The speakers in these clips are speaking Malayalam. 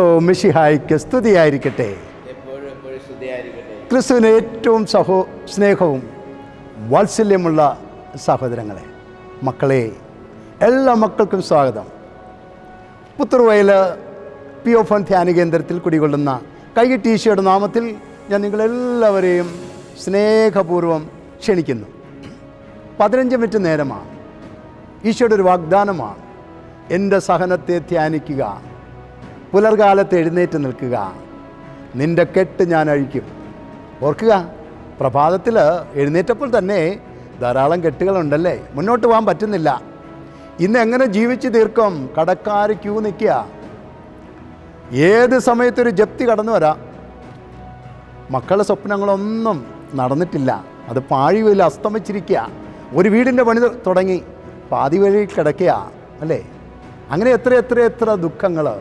മിഷിഹായ്ക്ക് സ്തുതിയായിരിക്കട്ടെ. ക്രിസ്തുവിന് ഏറ്റവും സഹോ സ്നേഹവും വാത്സല്യമുള്ള സഹോദരങ്ങളെ മക്കളെ എല്ലാ മക്കൾക്കും സ്വാഗതം. പുത്തുറുവയൽ പി ഒ ഫൺ ധ്യാന കേന്ദ്രത്തിൽ കുടികൊള്ളുന്ന കൈകിട്ട് ഈശോയുടെ നാമത്തിൽ ഞാൻ നിങ്ങളെല്ലാവരെയും സ്നേഹപൂർവം ക്ഷണിക്കുന്നു. പതിനഞ്ച് മിനിറ്റ് നേരമാണ്. ഈശോയുടെ ഒരു വാഗ്ദാനമാണ്. എന്റെ സഹനത്തെ ധ്യാനിക്കുക. പുലർകാലത്ത് എഴുന്നേറ്റ് നിൽക്കുക. നിന്റെ കെട്ട് ഞാൻ അഴിക്കും. ഓർക്കുക പ്രഭാതത്തിൽ എഴുന്നേറ്റപ്പോൾ തന്നെ ധാരാളം കെട്ടുകളുണ്ടല്ലേ? മുന്നോട്ട് പോകാൻ പറ്റുന്നില്ല. ഇന്ന് എങ്ങനെ ജീവിച്ചു തീർക്കും? കടക്കാർ ക്യൂ നിൽക്കുക. ഏത് സമയത്തൊരു ജപ്തി കടന്നു വരാം? മക്കളുടെ സ്വപ്നങ്ങളൊന്നും നടന്നിട്ടില്ല. അത് പാഴിവയിൽ അസ്തമിച്ചിരിക്കുക. ഒരു വീടിന്റെ പണി തുടങ്ങി. പാതി വഴി കിടക്കുക. അല്ലേ? അങ്ങനെ എത്ര എത്ര എത്ര ദുഃഖങ്ങൾ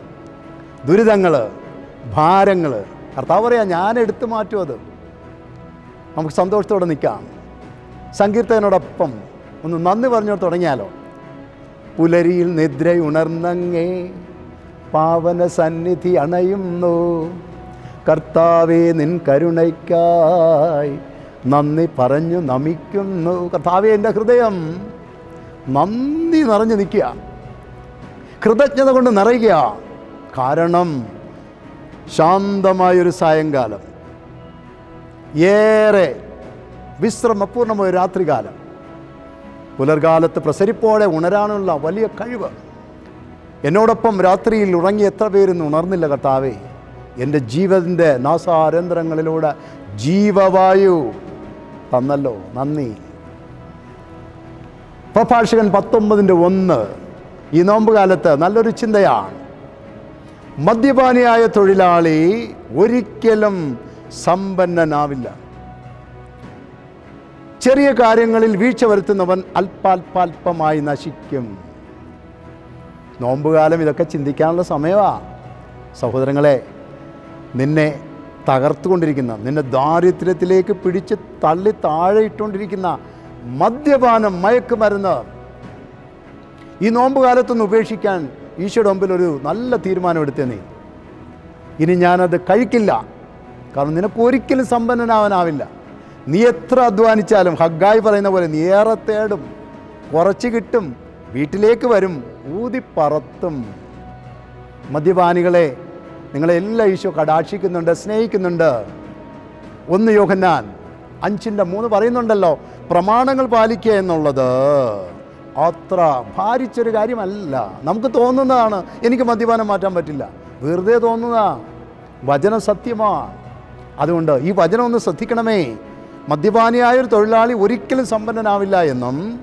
ദുരിതങ്ങൾ ഭാരങ്ങൾ. കർത്താവ് പറയാം ഞാൻ എടുത്തു മാറ്റും അത്. നമുക്ക് സന്തോഷത്തോടെ നിൽക്കാം. സങ്കീർത്തനോടൊപ്പം ഒന്ന് നന്ദി പറഞ്ഞു തുടങ്ങിയാലോ? പുലരിയിൽ നിദ്ര ഉണർന്നങ്ങേ പാവന സന്നിധി അണയുന്നു. കർത്താവേ നിൻ കരുണയ്ക്കായി നന്ദി പറഞ്ഞു നമിക്കുന്നു. കർത്താവേ എന്റെ ഹൃദയം നന്ദി നിറഞ്ഞു നിൽക്കുക. കൃതജ്ഞത കൊണ്ട് നിറയുക. കാരണം ശാന്തമായൊരു സായങ്കാലം. ഏറെ വിശ്രമപൂർണമായ രാത്രികാലം. പുലർകാലത്ത് പ്രസരിപ്പോടെ ഉണരാനുള്ള വലിയ കഴിവ്. എന്നോടൊപ്പം രാത്രിയിൽ ഉറങ്ങി എത്ര പേരൊന്ന് ഉണർന്നില്ല കർത്താവേ. എന്റെ ജീവന്റെ നാസാരന്ധ്രങ്ങളിലൂടെ ജീവവായു തന്നല്ലോ. നന്ദി. പ്രഭാഷകൻ പത്തൊമ്പതിന്റെ ഒന്ന് ഈ നോമ്പ് കാലത്ത് നല്ലൊരു ചിന്തയാണ്. മദ്യപാനിയായ തൊഴിലാളി ഒരിക്കലും സമ്പന്നനാവില്ല. ചെറിയ കാര്യങ്ങളിൽ വീഴ്ച വരുത്തുന്നവൻ അല്പാൽപാൽപമായി നശിക്കും. നോമ്പുകാലം ഇതൊക്കെ ചിന്തിക്കാനുള്ള സമയമാണ് സഹോദരങ്ങളെ നിന്നെ തകർത്തുകൊണ്ടിരിക്കുന്ന നിന്നെ ദാരിദ്ര്യത്തിലേക്ക് പിടിച്ച് തള്ളി താഴെ ഇട്ടുകൊണ്ടിരിക്കുന്ന മദ്യപാനം മയക്കുമരുന്ന് ഈ നോമ്പുകാലത്തൊന്ന് ഉപേക്ഷിക്കാൻ ഈശോയുടെ മുമ്പിൽ ഒരു നല്ല തീരുമാനം എടുത്തേ നീ. ഇനി ഞാനത് കഴിക്കില്ല. കാരണം നിനക്ക് ഒരിക്കലും സമ്പന്നനാവാനാവില്ല. നീ എത്ര അധ്വാനിച്ചാലും ഹഗ്ഗായി പറയുന്ന പോലെ നീ ഏറെ തേടും കുറച്ച് കിട്ടും വീട്ടിലേക്ക് വരും ഊതിപ്പറത്തും മദ്യപാനികളെ നിങ്ങളെ എല്ലാ ഈശോ കടാക്ഷിക്കുന്നുണ്ട് സ്നേഹിക്കുന്നുണ്ട്. ഒന്ന് യോഹന്നാൻ അഞ്ചിന്റെ മൂന്ന് പറയുന്നുണ്ടല്ലോ പ്രമാണങ്ങൾ പാലിക്കുക എന്നുള്ളത്. അത്ര ഭാരിച്ചൊരു കാര്യമല്ല. നമുക്ക് തോന്നുന്നതാണ് എനിക്ക് മദ്യപാനം മാറ്റാൻ പറ്റില്ല. വെറുതെ തോന്നുന്നതാ വചനം സത്യമാണ്. അതുകൊണ്ട് ഈ വചനം ഒന്ന് ശ്രദ്ധിക്കണമേ. മദ്യപാനിയായ ഒരു തൊഴിലാളി ഒരിക്കലും സമ്പന്നനാവില്ല എന്നും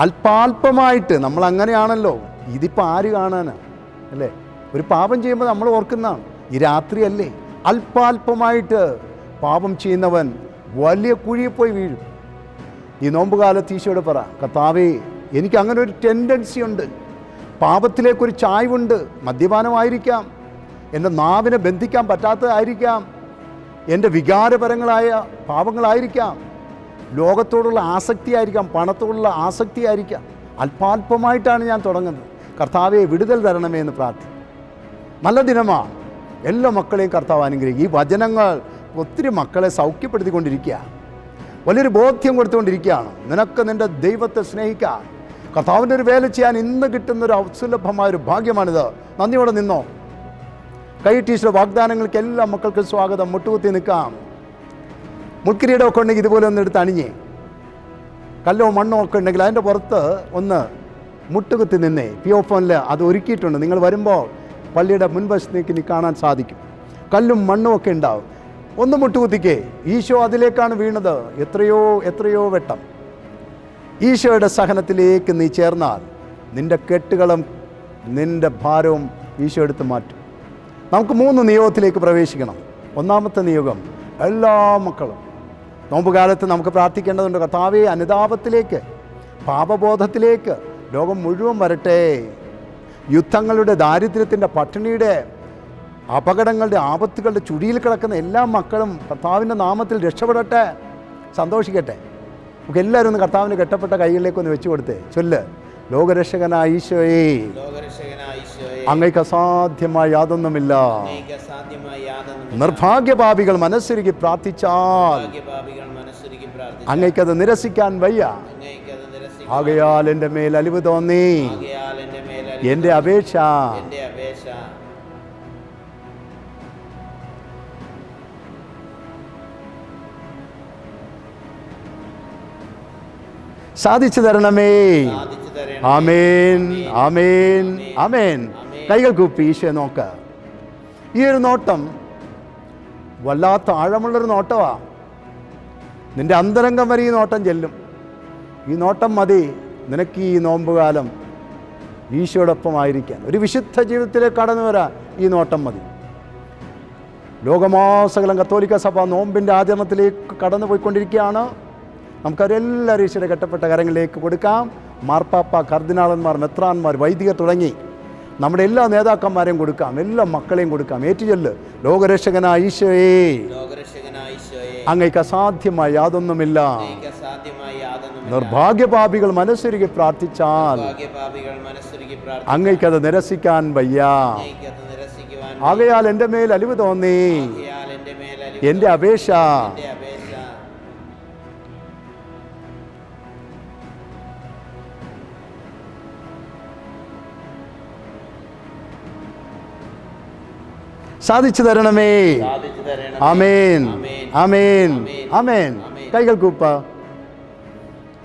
അല്പാൽപമായിട്ട് നമ്മൾ അങ്ങനെയാണല്ലോ. ഇതിപ്പോൾ ആര് കാണാനാണ് അല്ലേ? ഒരു പാപം ചെയ്യുമ്പോൾ നമ്മൾ ഓർക്കുന്നതാണ്. ഈ രാത്രിയല്ലേ. അല്പാൽപമായിട്ട് പാപം ചെയ്യുന്നവൻ വലിയ കുഴിയിൽ പോയി വീഴും. ഈ നോമ്പുകാലത്ത് ഈശോയോട് പറ കർത്താവേ എനിക്ക് അങ്ങനെ ഒരു ടെൻഡൻസി ഉണ്ട്. പാപത്തിലേക്കൊരു ചായ്വുണ്ട്. മദ്യപാനമായിരിക്കാം. എന്റെ നാവിനെ ബന്ധിക്കാൻ പറ്റാത്തതായിരിക്കാം എന്റെ വികാരപരങ്ങളായ പാപങ്ങളായിരിക്കാം. ലോകത്തോടുള്ള ആസക്തിയായിരിക്കാം പണത്തോടുള്ള ആസക്തിയായിരിക്കാം. അല്പാൽപമായിട്ടാണ് ഞാൻ തുടങ്ങുന്നത്. കർത്താവെ വിടുതൽ തരണമേ എന്ന് പ്രാർത്ഥിക്കും നല്ല ദിനമാണ് എല്ലാ മക്കളെയും കർത്താവ് അനുഗ്രഹിക്കും. ഈ വചനങ്ങൾ ഒത്തിരി മക്കളെ സൗഖ്യപ്പെടുത്തിക്കൊണ്ടിരിക്കുക. വലിയൊരു ബോധ്യം കൊടുത്തുകൊണ്ടിരിക്കുകയാണ്. നിനക്ക് നിന്റെ ദൈവത്തെ സ്നേഹിക്കാൻ കർത്താവിന്റെ ഒരു വേല ചെയ്യാൻ ഇന്ന് കിട്ടുന്ന ഒരു അസുലഭമായ ഒരു ഭാഗ്യമാണിത്. നന്ദിയോടെ നിന്നോ? കൈ ടീച്ചർ വാഗ്ദാനങ്ങൾക്ക് എല്ലാ മക്കൾക്കും സ്വാഗതം. മുട്ടുകുത്തി നിൽക്കാം. മുൾക്കിരീടമൊക്കെ ഉണ്ടെങ്കിൽ ഇതുപോലെ ഒന്ന് എടുത്ത് അണിഞ്ഞേ. കല്ലോ മണ്ണോ ഒക്കെ ഉണ്ടെങ്കിൽ അതിന്റെ പുറത്ത് ഒന്ന് മുട്ടുകുത്തി നിന്നേ. പി ഒ ഫോണിൽ അത് ഒരുക്കിയിട്ടുണ്ട്. നിങ്ങൾ വരുമ്പോൾ പള്ളിയുടെ മുൻവശത്തേക്ക് ഇനി കാണാൻ സാധിക്കും. കല്ലും മണ്ണും ഒക്കെ ഉണ്ടാവും. ഒന്ന് മുട്ടുകുത്തിക്കേ. ഈശോ അതിലേക്കാണ് വീണത്. എത്രയോ എത്രയോ വെട്ടം. ഈശോയുടെ സഹനത്തിലേക്ക് നീ ചേർന്നാൽ നിന്റെ കെട്ടുകളും നിന്റെ ഭാരവും ഈശോ എടുത്ത് മാറ്റും. നമുക്ക് മൂന്ന് നിയോഗത്തിലേക്ക് പ്രവേശിക്കണം. ഒന്നാമത്തെ നിയോഗം എല്ലാ മക്കളും. നോമ്പുകാലത്ത് നമുക്ക് പ്രാർത്ഥിക്കേണ്ടതുണ്ട്. കർത്താവേ അനുതാപത്തിലേക്ക് പാപബോധത്തിലേക്ക് ലോകം മുഴുവൻ വരട്ടെ. യുദ്ധങ്ങളുടെ ദാരിദ്ര്യത്തിന്റെ പട്ടിണിയുടെ അപകടങ്ങളുടെ ആപത്തുകളുടെ ചുഴിയിൽ കിടക്കുന്ന എല്ലാ മക്കളും കർത്താവിന്റെ നാമത്തിൽ രക്ഷപ്പെടട്ടെ. സന്തോഷിക്കട്ടെ. നമുക്ക് എല്ലാവരും ഒന്ന് കർത്താവിന്റെ കെട്ടപ്പെട്ട കൈകളിലേക്ക് ഒന്ന് വെച്ചു കൊടുത്തേ ചൊല്ല്. ലോകരക്ഷകനായ ഈശോയെ. അങ്ങയ്ക്ക് അസാധ്യമായ യാതൊന്നുമില്ല. നിർഭാഗ്യപാപികൾ മനസ്സുരുകി പ്രാർത്ഥിച്ചാൽ ഭാഗ്യപാപികൾ മനസ്സൊരുക്കി പ്രാർത്ഥിച്ചു അങ്ങയ്ക്കത് നിരസിക്കാൻ വയ്യ. ആകയാൽ എന്റെ മേൽ അലിവ് തോന്നി എന്റെ അപേക്ഷ സാധിച്ചു തരണമേ. ആമേൻ ആമേൻ. ആമേൻ കൈകൾ കൂപ്പി ഈശോയെ നോക്ക. ഈ ഒരു നോട്ടം വല്ലാത്ത ആഴമുള്ളൊരു നോട്ടമാ നിന്റെ അന്തരംഗം വരെ ഈ നോട്ടം ചെല്ലും. ഈ നോട്ടം മതി. നിനക്ക് ഈ നോമ്പുകാലം ഈശോടൊപ്പമായിരിക്കാൻ ഒരു വിശുദ്ധ ജീവിതത്തിലേക്ക് കടന്നു വരാൻ ഈ നോട്ടം മതി. ലോകമാസകലം കത്തോലിക്ക സഭ നോമ്പിന്റെ ആചരണത്തിലേക്ക് കടന്നു പോയിക്കൊണ്ടിരിക്കുകയാണ് നമുക്കവരെല്ലാവരും ഈശോയുടെ കെട്ടപ്പെട്ട കരങ്ങളിലേക്ക് കൊടുക്കാം. മാർപ്പാപ്പ കർദിനാളന്മാർ മെത്രാന്മാർ വൈദികർ തുടങ്ങി നമ്മുടെ എല്ലാ നേതാക്കന്മാരെയും കൊടുക്കാം. എല്ലാ മക്കളെയും കൊടുക്കാം. ഏറ്റുചൊല്ല് ലോകരക്ഷകനായ ഈശോയെ. അങ്ങേക്ക് അസാധ്യമായ യാതൊന്നുമില്ല. നിർഭാഗ്യപാപികൾ മനസ്സൊരുക്കി പ്രാർത്ഥിച്ചാൽ അങ്ങേക്കത് നിരസിക്കാൻ വയ്യ. ആകയാൽ എന്റെ മേൽ അലിവ് തോന്നി. എന്റെ അപേക്ഷ സാധിച്ചു തരണമേ. അമേൻ അമേൻ ആമേൻ. കൈകൾ കൂപ്പ.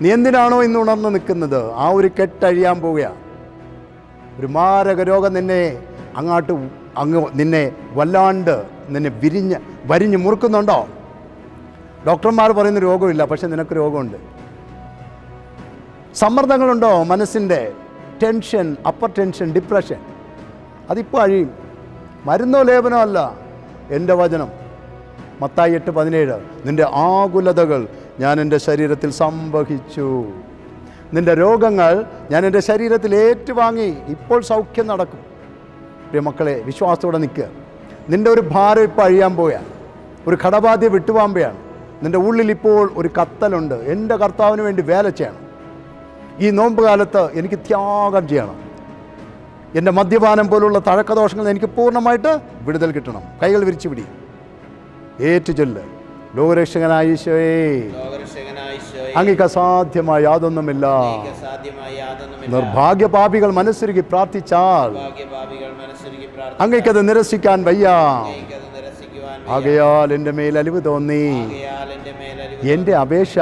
നീ എന്തിനാണോ ഇന്ന് ഉണർന്നു നിൽക്കുന്നത്? ആ ഒരു കെട്ടഴിയാൻ പോവുകയാണ് ഒരു മാരക രോഗം നിന്നെ അങ്ങോട്ട് അങ്ങ് നിന്നെ വല്ലാണ്ട് നിന്നെ വിരിഞ്ഞ് വരിഞ്ഞ് മുറുക്കുന്നുണ്ടോ? ഡോക്ടർമാർ പറയുന്ന രോഗമില്ല പക്ഷെ നിനക്ക് രോഗമുണ്ട്. സമ്മർദ്ദങ്ങളുണ്ടോ മനസ്സിന്റെ? Tension upper tension depression. അതിപ്പോൾ അഴിയും. മരുന്നോ ലേപനോ അല്ല. എന്റെ വചനം മത്തായി എട്ട് പതിനേഴ് നിന്റെ ആകുലതകൾ ഞാൻ എന്റെ ശരീരത്തിൽ സംവഹിച്ചു. നിന്റെ രോഗങ്ങൾ ഞാൻ എന്റെ ശരീരത്തിൽ ഏറ്റുവാങ്ങി. ഇപ്പോൾ സൗഖ്യം നടക്കും. പ്രിയ മക്കളെ വിശ്വാസത്തോടെ നിൽക്കുക. നിന്റെ ഒരു ഭാരം ഇപ്പോൾ അഴിയാൻ പോയാൽ ഒരു കടബാധ്യ വിട്ടുപാമ്പയാണ് നിന്റെ ഉള്ളിൽ ഇപ്പോൾ ഒരു കത്തലുണ്ട്. എന്റെ കർത്താവിന് വേണ്ടി വേല ചെയ്യണം. ഈ നോമ്പ് കാലത്ത് എനിക്ക് ത്യാഗം ചെയ്യണം. എന്റെ മദ്യപാനം പോലുള്ള തഴക്കദോഷങ്ങൾ എനിക്ക് പൂർണമായിട്ട് വിടുതൽ കിട്ടണം. കൈകൾ വിരിച്ചു പിടി. ഏറ്റുചൊല്ല് ലോകരക്ഷകനായ ഈശോയെ. അങ്ങേക്ക് അസാധ്യമായ യാതൊന്നുമില്ല. നിർഭാഗ്യപാപികൾ മനസ്സുരുകി പ്രാർത്ഥിച്ചാൽ അങ്ങക്കത് നിരസിക്കാൻ വയ്യ. ആകയാൽ എന്റെ മേൽ അലിവ് തോന്നി. എന്റെ അപേക്ഷ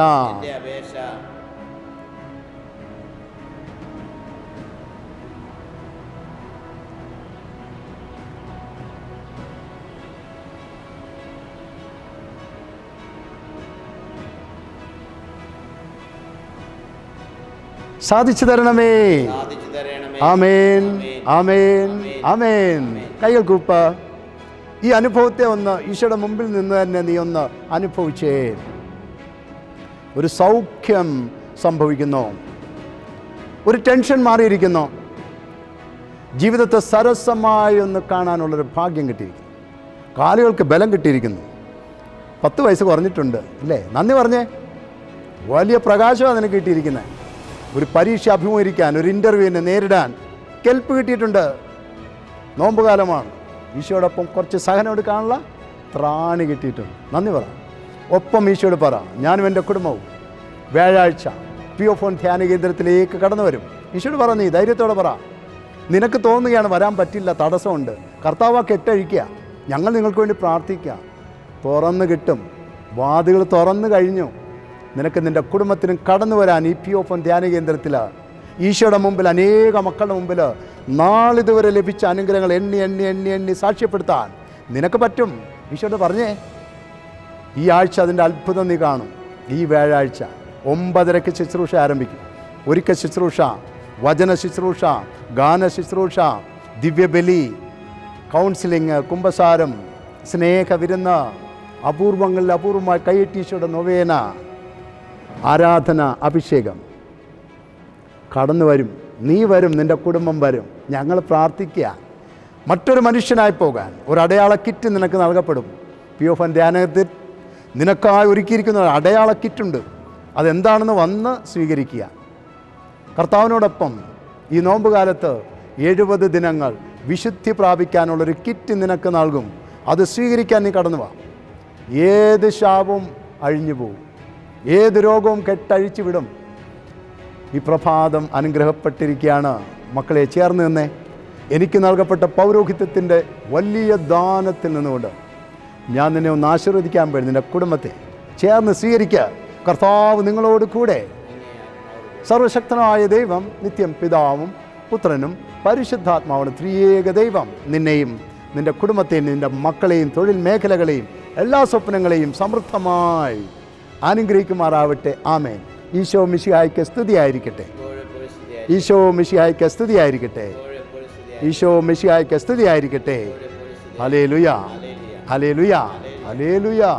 സാധിച്ചു തരണമേ. ആമേൻ. ആമേൻ. ആമേൻ. കൈകൾ കൂപ്പ. ഈ അനുഭവത്തെ ഒന്ന് ഈശോയുടെ മുമ്പിൽ നിന്ന് തന്നെ നീ ഒന്ന് അനുഭവിച്ചേ. ഒരു സൗഖ്യം സംഭവിക്കുന്നു. ഒരു ടെൻഷൻ മാറിയിരിക്കുന്നു. ജീവിതത്തെ സരസമായി ഒന്ന് കാണാനുള്ളൊരു ഭാഗ്യം കിട്ടിയിരിക്കുന്നു. കാലുകൾക്ക് ബലം കിട്ടിയിരിക്കുന്നു. പത്ത് വയസ്സ് കുറഞ്ഞിട്ടുണ്ട്. അല്ലേ നന്ദി പറഞ്ഞേ. വലിയ പ്രകാശമാണ് അതിന് കിട്ടിയിരിക്കുന്നത്. ഒരു പരീക്ഷ അഭിമുഖീകരിക്കാൻ ഒരു ഇന്റർവ്യൂവിനെ നേരിടാൻ കെൽപ്പ് കിട്ടിയിട്ടുണ്ട്. നോമ്പുകാലമാണ്. ഈശോടൊപ്പം കുറച്ച് സഹനം എടുക്കാനുള്ള ത്രാണി കിട്ടിയിട്ടുണ്ട്. നന്ദി പറ. ഒപ്പം ഈശോട് പറ. ഞാനും എന്റെ കുടുംബവും വ്യാഴാഴ്ച പി ഒ ധ്യാന കേന്ദ്രത്തിലേക്ക് കടന്നു വരും. ഈശോട് പറ നീ ധൈര്യത്തോടെ പറ. നിനക്ക് തോന്നുകയാണ് വരാൻ പറ്റില്ല തടസ്സമുണ്ട്. കർത്താവ് കെട്ടഴിക്കുക. ഞങ്ങൾ നിങ്ങൾക്ക് വേണ്ടി പ്രാർത്ഥിക്കുക. തുറന്ന് കിട്ടും. വാതുകൾ തുറന്നു കഴിഞ്ഞു. നിനക്ക് നിന്റെ കുടുംബത്തിനും കടന്നു വരാൻ ഇ പി ഓപ്പൺ ധ്യാന കേന്ദ്രത്തിൽ ഈശോയുടെ മുമ്പിൽ അനേക മക്കളുടെ മുമ്പിൽ നാളിതുവരെ ലഭിച്ച അനുഗ്രഹങ്ങൾ എണ്ണി എണ്ണി എണ്ണി എണ്ണി സാക്ഷ്യപ്പെടുത്താൻ നിനക്ക് പറ്റും. ഈശോയോട് പറഞ്ഞേ ഈ ആഴ്ച അതിന്റെ അത്ഭുതം നീ കാണും. ഈ വ്യാഴാഴ്ച ഒമ്പതരക്ക് ശുശ്രൂഷ ആരംഭിക്കും. ഒരിക്കൽ ശുശ്രൂഷ വചന ശുശ്രൂഷ ഗാന ശുശ്രൂഷ ദിവ്യബലി കൗൺസിലിംഗ് കുംഭസാരം സ്നേഹവിരുന്ന് അപൂർവങ്ങളിൽ അപൂർവമായി കൈയറ്റീശയുടെ നൊവേന. ആരാധന അഭിഷേകം. കടന്നു വരും. നീ വരും നിന്റെ കുടുംബം വരും. ഞങ്ങൾ പ്രാർത്ഥിക്കുക. മറ്റൊരു മനുഷ്യനായി പോകാൻ. ഒരു അടയാള കിറ്റ് നിനക്ക് നൽകപ്പെടും. പി ഒ ഫൻ ധ്യാനത്തിൽ നിനക്കായി ഒരുക്കിയിരിക്കുന്ന ഒരു അടയാള കിറ്റുണ്ട്. അതെന്താണെന്ന് വന്ന് സ്വീകരിക്കുക. കർത്താവിനോടൊപ്പം ഈ നോമ്പുകാലത്ത് എഴുപത് ദിനങ്ങൾ വിശുദ്ധി പ്രാപിക്കാനുള്ളൊരു കിറ്റ് നിനക്ക് നൽകും. അത് സ്വീകരിക്കാൻ നീ കടന്നു വാ. ഏത് ശാപവും അഴിഞ്ഞു പോകും ഏത് രോഗവും കെട്ടഴിച്ചു വിടും ഈ പ്രഭാതം അനുഗ്രഹപ്പെട്ടിരിക്കുകയാണ്. മക്കളെ ചേർന്ന് നിന്നേ. എനിക്ക് നൽകപ്പെട്ട പൗരോഹിത്യത്തിന്റെ വലിയ ദാനത്തിൽ നിന്നുകൊണ്ട് ഞാൻ നിന്നെ ഒന്ന് ആശീർവദിക്കാൻ വേണ്ടി നിന്റെ കുടുംബത്തെ ചേർന്ന് സ്വീകരിക്കുക കർത്താവ് നിങ്ങളോട് കൂടെ. സർവശക്തനായ ദൈവം നിത്യം പിതാവും പുത്രനും പരിശുദ്ധാത്മാവാണ് ത്രിയേക ദൈവം നിന്നെയും നിന്റെ കുടുംബത്തെയും നിന്റെ മക്കളെയും തൊഴിൽ മേഖലകളെയും എല്ലാ സ്വപ്നങ്ങളെയും സമൃദ്ധമായി അനുഗ്രഹിക്കുമാറാവട്ടെ. ആമേൻ. ഈശോ മിശിഹായ്ക്ക് സ്തുതിയായിരിക്കട്ടെ. ഈശോ മിശിഹായ്ക്ക് സ്തുതിയായിരിക്കട്ടെ. ഈശോ മിശിഹായ്ക്ക് സ്തുതിയായിരിക്കട്ടെ. ഹലേ ലുയാ. ഹലേ ലുയാ ഹലേ ലുയാ